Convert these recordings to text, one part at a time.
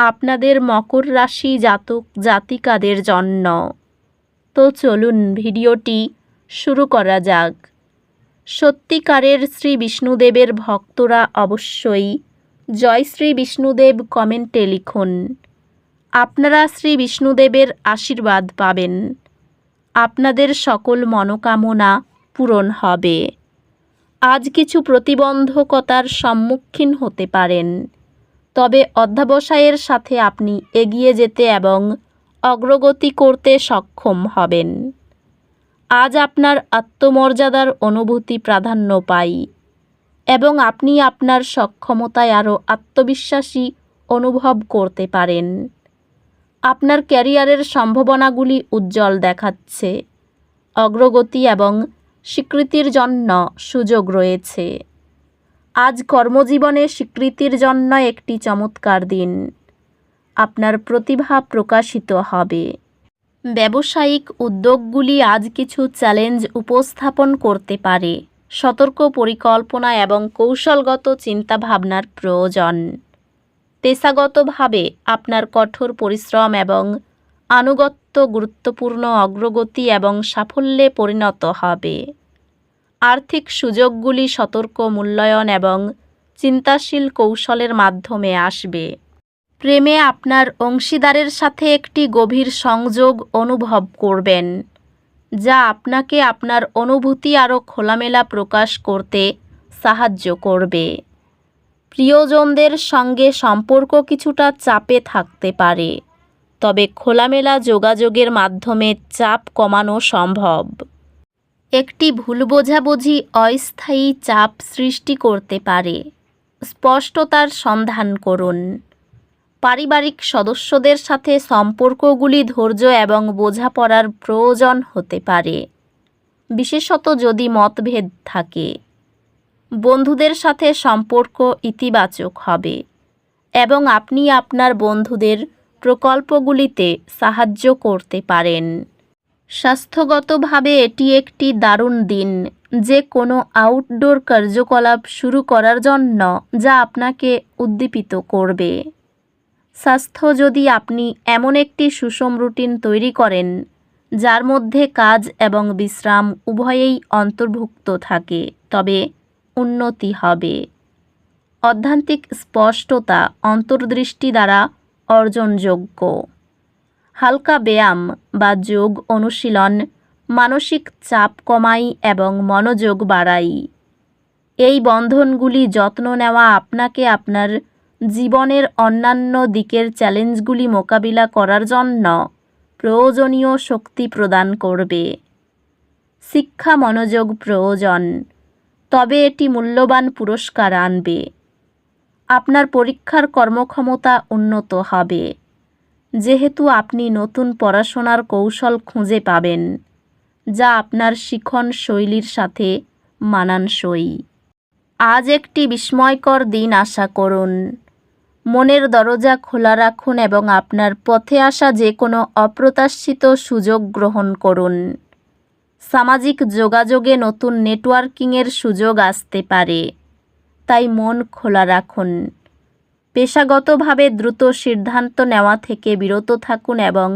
আপনাদের মকর রাশি জাতক জাতিকাদের জন্য। তো চলুন ভিডিওটি শুরু করা যাক। সত্যিকারের শ্রী বিষ্ণুদেবের ভক্তরা অবশ্যই জয় শ্রী বিষ্ণুদেব কমেন্টে লিখুন। আপনারা শ্রী বিষ্ণুদেবের আশীর্বাদ পাবেন। আপনাদের সকল মনোকামনা পূরণ হবে। আজ কিছু প্রতিবন্ধকতার সম্মুখীন হতে পারেন। তবে অধ্যাবসায়ের সাথে আপনি এগিয়ে যেতে এবং অগ্রগতি করতে সক্ষম হবেন। আজ আপনার আত্মমর্যাদার অনুভূতি প্রাধান্য পাই এবং আপনি আপনার সক্ষমতায় আরও আত্মবিশ্বাসী অনুভব করতে পারেন। আপনার ক্যারিয়ারের সম্ভাবনাগুলি উজ্জ্বল দেখাচ্ছে। অগ্রগতি এবং স্বীকৃতির জন্য সুযোগ রয়েছে। আজ কর্মজীবনে স্বীকৃতির জন্য একটি চমৎকার দিন। আপনার প্রতিভা প্রকাশিত হবে। ব্যবসায়িক উদ্যোগগুলি আজ কিছু চ্যালেঞ্জ উপস্থাপন করতে পারে। সতর্ক পরিকল্পনা এবং কৌশলগত চিন্তাভাবনার প্রয়োজন। পেশাগতভাবে আপনার কঠোর পরিশ্রম এবং আনুগত্য গুরুত্বপূর্ণ অগ্রগতি এবং সাফল্যে পরিণত হবে। আর্থিক সুযোগগুলি সতর্ক মূল্যায়ন এবং চিন্তাশীল কৌশলের মাধ্যমে আসবে। প্রেমে আপনার অংশীদারের সাথে একটি গভীর সংযোগ অনুভব করবেন, যা আপনাকে আপনার অনুভূতি আরও খোলামেলা প্রকাশ করতে সাহায্য করবে। প্রিয়জনদের সঙ্গে সম্পর্ক কিছুটা চাপে থাকতে পারে, তবে খোলামেলা যোগাযোগের মাধ্যমে চাপ কমানো সম্ভব। একটি ভুল বোঝাবুঝি অস্থায়ী চাপ সৃষ্টি করতে পারে। স্পষ্টতার সন্ধান করুন। পারিবারিক সদস্যদের সাথে সম্পর্কগুলি ধৈর্য এবং বোঝাপড়ার প্রয়োজন হতে পারে। বিশেষত যদি মতভেদ থাকে। বন্ধুদের সাথে সম্পর্ক ইতিবাচক হবে এবং আপনি আপনার বন্ধুদের প্রকল্পগুলিতে সাহায্য করতে পারেন। স্বাস্থ্যগতভাবে এটি একটি দারুণ দিন। যে কোনো আউটডোর কার্যকলাপ শুরু করার জন্য যা আপনাকে উদ্দীপিত করবে। স্বাস্থ্য যদি আপনি এমন একটি সুষম রুটিন তৈরি করেন, যার মধ্যে কাজ এবং বিশ্রাম উভয়েই অন্তর্ভুক্ত থাকে, তবে উন্নতি হবে। অধ্যান্তিক স্পষ্টতা অন্তর্দৃষ্টি দ্বারা অর্জনযোগ্য। হালকা ব্যায়াম বা যোগ অনুশীলন, মানসিক চাপ কমাই এবং মনোযোগ বাড়াই। এই বন্ধনগুলি যত্ন নেওয়া আপনাকে আপনার জীবনের অন্যান্য দিকের চ্যালেঞ্জগুলি মোকাবিলা করার জন্য প্রয়োজনীয় শক্তি প্রদান করবে। শিক্ষা মনোযোগ প্রয়োজন, তবে এটি মূল্যবান পুরস্কার আনবে। আপনার পরীক্ষার কর্মক্ষমতা উন্নত হবে। যেহেতু আপনি নতুন পড়াশোনার কৌশল খুঁজে পাবেন, যা আপনার শিখন শৈলীর সাথে মানানসই। আজ একটি বিস্ময়কর দিন আশা করুন। মনের দরজা খোলা রাখুন এবং আপনার পথে আসা যে কোনো অপ্রত্যাশিত সুযোগ গ্রহণ করুন। সামাজিক যোগাযোগে নতুন নেটওয়ার্কিংয়ের সুযোগ আসতে পারে। তাই মন খোলা রাখুন। পেশাগতভাবে দ্রুত সিদ্ধান্ত নেওয়া থেকে বিরত থাকুন এবং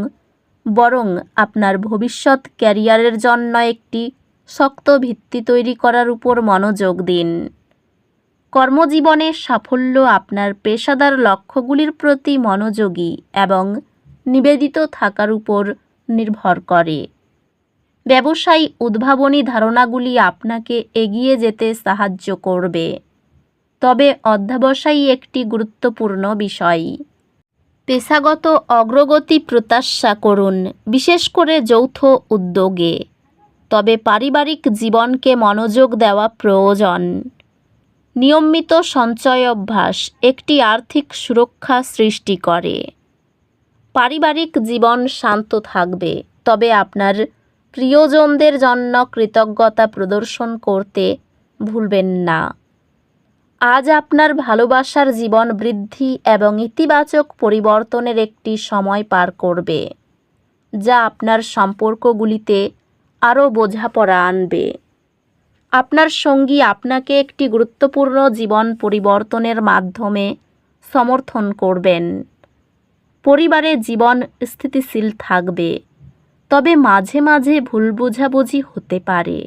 বরং আপনার ভবিষ্যৎ ক্যারিয়ারের জন্য একটি শক্ত ভিত্তি তৈরি করার উপর মনোযোগ দিন। কর্মজীবনে সাফল্য আপনার পেশাদার লক্ষ্যগুলির প্রতি মনোযোগী এবং নিবেদিত থাকার উপর নির্ভর করে। ব্যবসায়ী উদ্ভাবনী ধারণাগুলি আপনাকে এগিয়ে যেতে সাহায্য করবে। তবে অধ্যাবসায়ী একটি গুরুত্বপূর্ণ বিষয়। পেশাগত অগ্রগতি প্রত্যাশা করুন, বিশেষ করে যৌথ উদ্যোগে। তবে পারিবারিক জীবনকে মনোযোগ দেওয়া প্রয়োজন। নিয়মিত সঞ্চয় অভ্যাস একটি আর্থিক সুরক্ষা সৃষ্টি করে। পারিবারিক জীবন শান্ত থাকবে, তবে আপনার প্রিয়জনদের জন্য কৃতজ্ঞতা প্রদর্শন করতে ভুলবেন না। আজ আপনার ভালোবাসার জীবন বৃদ্ধি এবং ইতিবাচক পরিবর্তনের একটি সময় পার করবে, যা আপনার সম্পর্কগুলিতে আরও বোঝাপড়া আনবে। আপনার সঙ্গী আপনাকে একটি গুরুত্বপূর্ণ জীবন পরিবর্তনের মাধ্যমে সমর্থন করবেন। পরিবারে জীবন স্থিতিশীল থাকবে, তবে মাঝে মাঝে ভুল বোঝাবুঝি হতে পারে।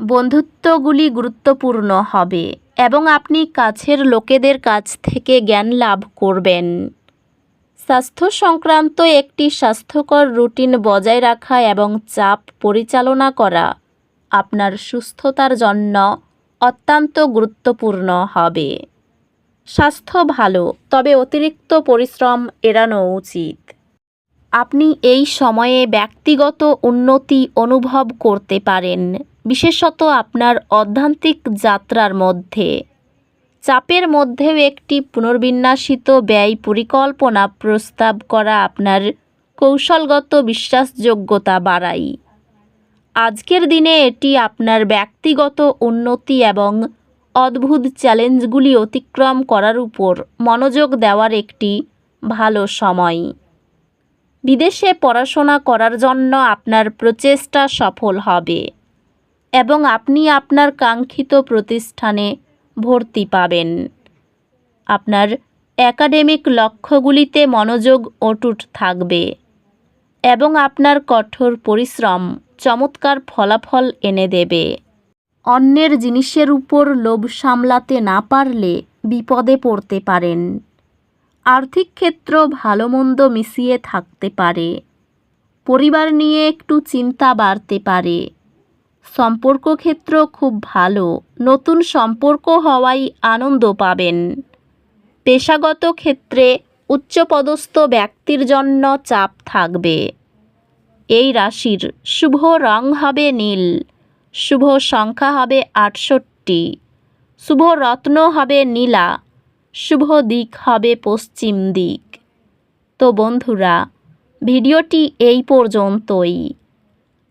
বন্ধুত্বগুলি গুরুত্বপূর্ণ হবে। এবং আপনি কাছের লোকেদের কাছ থেকে জ্ঞান লাভ করবেন। স্বাস্থ্য সংক্রান্ত একটি স্বাস্থ্যকর রুটিন বজায় রাখা এবং চাপ পরিচালনা করা আপনার সুস্থতার জন্য অত্যন্ত গুরুত্বপূর্ণ হবে। স্বাস্থ্য ভালো, তবে অতিরিক্ত পরিশ্রম এড়ানো উচিত। আপনি এই সময়ে ব্যক্তিগত উন্নতি অনুভব করতে পারেন। বিশেষত আপনার অধ্যান্তিক যাত্রার মধ্যে। চাপের মধ্যেও একটি পুনর্বিন্যাসিত ব্যয় পরিকল্পনা প্রস্তাব করা আপনার কৌশলগত বিশ্বাসযোগ্যতা বাড়ায় আজকের দিনে এটি আপনার ব্যক্তিগত উন্নতি এবং অদ্ভুত চ্যালেঞ্জগুলি অতিক্রম করার উপর মনোযোগ দেওয়ার একটি ভালো সময়। বিদেশে পড়াশোনা করার জন্য আপনার প্রচেষ্টা সফল হবে। এবং আপনি আপনার কাঙ্ক্ষিত প্রতিষ্ঠানে ভর্তি পাবেন। আপনার একাডেমিক লক্ষ্যগুলিতে মনোযোগ অটুট থাকবে এবং আপনার কঠোর পরিশ্রম চমৎকার ফলাফল এনে দেবে। অন্যের জিনিসের উপর লোভ সামলাতে না পারলে বিপদে পড়তে পারেন। আর্থিক ক্ষেত্র ভালো মন্দ মিশিয়ে থাকতে পারে। পরিবার নিয়ে একটু চিন্তা বাড়তে পারে। সম্পর্ক ক্ষেত্র খুব ভালো। নতুন সম্পর্ক হওয়ায় আনন্দ পাবেন। পেশাগত ক্ষেত্রে উচ্চপদস্থ ব্যক্তির জন্য চাপ থাকবে। এই রাশির শুভ রং হবে নীল, শুভ সংখ্যা হবে আটষট্টি, শুভ রত্ন হবে নীলা, শুভ দিক হবে পশ্চিম দিক। তো বন্ধুরা, ভিডিওটি এই পর্যন্তই।